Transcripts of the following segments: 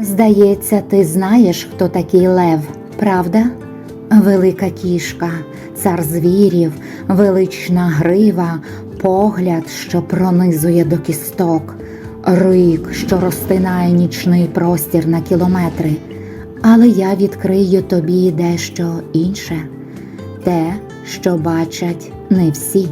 Здається, ти знаєш, хто такий лев, правда? Велика кішка, цар звірів, велична грива, погляд, що пронизує до кісток, рик, що розтинає нічний простір на кілометри. Але я відкрию тобі дещо інше те, що бачать не всі.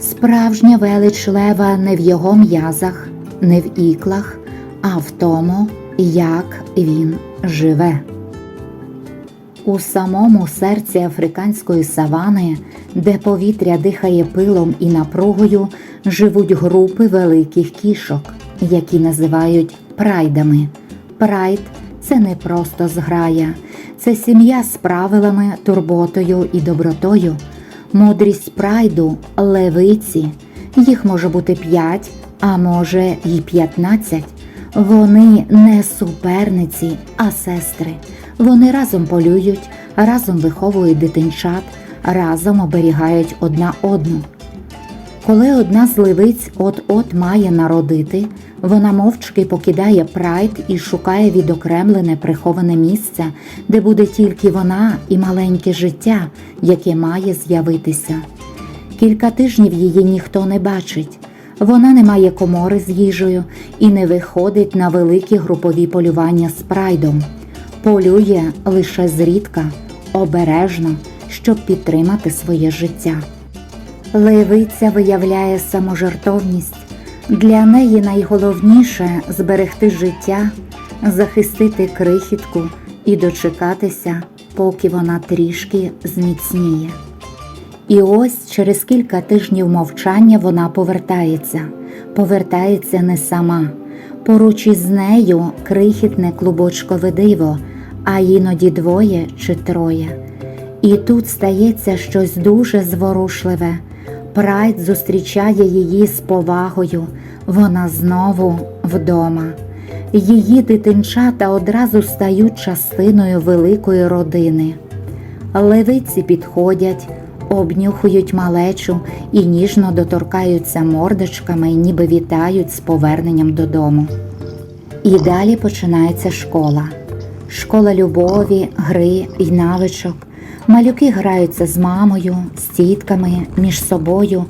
Справжня велич лева не в його м'язах, не в іклах, а в тому, як він живе. У самому серці африканської савани, де повітря дихає пилом і напругою, живуть групи великих кішок, які називають прайдами. Прайд це не просто зграя, це сім'я з правилами, турботою і добротою. Мудрість прайду левиці. Їх може бути п'ять, а може й п'ятнадцять. Вони не суперниці, а сестри. Вони разом полюють, разом виховують дитинчат, разом оберігають одна одну. Коли одна з левиць от-от має народити, вона мовчки покидає прайд і шукає відокремлене приховане місце, де буде тільки вона і маленьке життя, яке має з'явитися. Кілька тижнів її ніхто не бачить. Вона не має комори з їжею і не виходить на великі групові полювання з прайдом. Полює лише зрідка, обережно, щоб підтримати своє життя. Левиця виявляє саможертовність. Для неї найголовніше зберегти життя, захистити крихітку і дочекатися, поки вона трішки зміцніє. І ось через кілька тижнів мовчання вона повертається, повертається не сама. Поруч із нею крихітне клубочкове диво, а іноді двоє чи троє. І тут стається щось дуже зворушливе. Прайд зустрічає її з повагою. Вона знову вдома. Її дитинчата одразу стають частиною великої родини. Левиці підходять, обнюхують малечу і ніжно доторкаються мордочками, ніби вітають з поверненням додому. І далі починається школа. Школа любові, гри і навичок. Малюки граються з мамою, з тітками, між собою.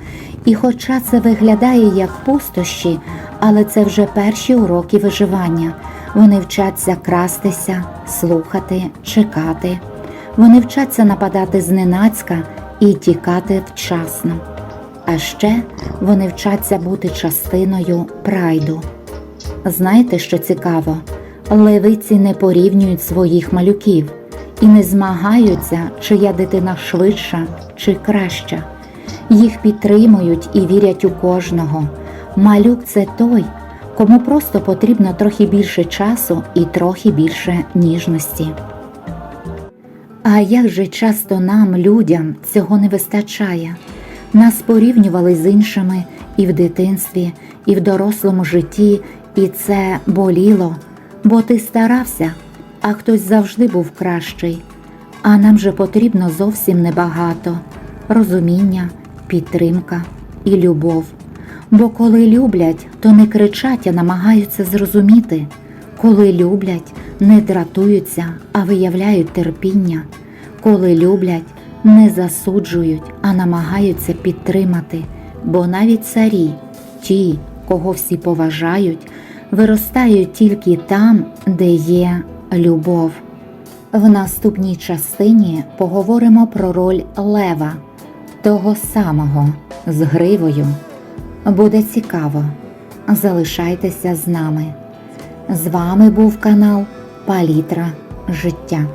І хоча це виглядає як пустощі, але це вже перші уроки виживання. Вони вчаться крастися, слухати, чекати. Вони вчаться нападати зненацька і тікати вчасно. А ще вони вчаться бути частиною прайду. Знаєте, що цікаво? Левиці не порівнюють своїх малюків і не змагаються, чия дитина швидша чи краща. Їх підтримують і вірять у кожного. Малюк це той, кому просто потрібно трохи більше часу і трохи більше ніжності. А як же часто нам, людям, цього не вистачає? Нас порівнювали з іншими і в дитинстві, і в дорослому житті, і це боліло, бо ти старався, а хтось завжди був кращий. А нам же потрібно зовсім небагато розуміння, підтримка і любов. Бо коли люблять, то не кричать, а намагаються зрозуміти. Коли люблять, не дратуються, а виявляють терпіння. Коли люблять, не засуджують, а намагаються підтримати. Бо навіть царі, ті, кого всі поважають, виростають тільки там, де є любов. В наступній частині поговоримо про роль лева, того самого з гривою. Буде цікаво. Залишайтеся з нами. З вами був канал Палітра Життя.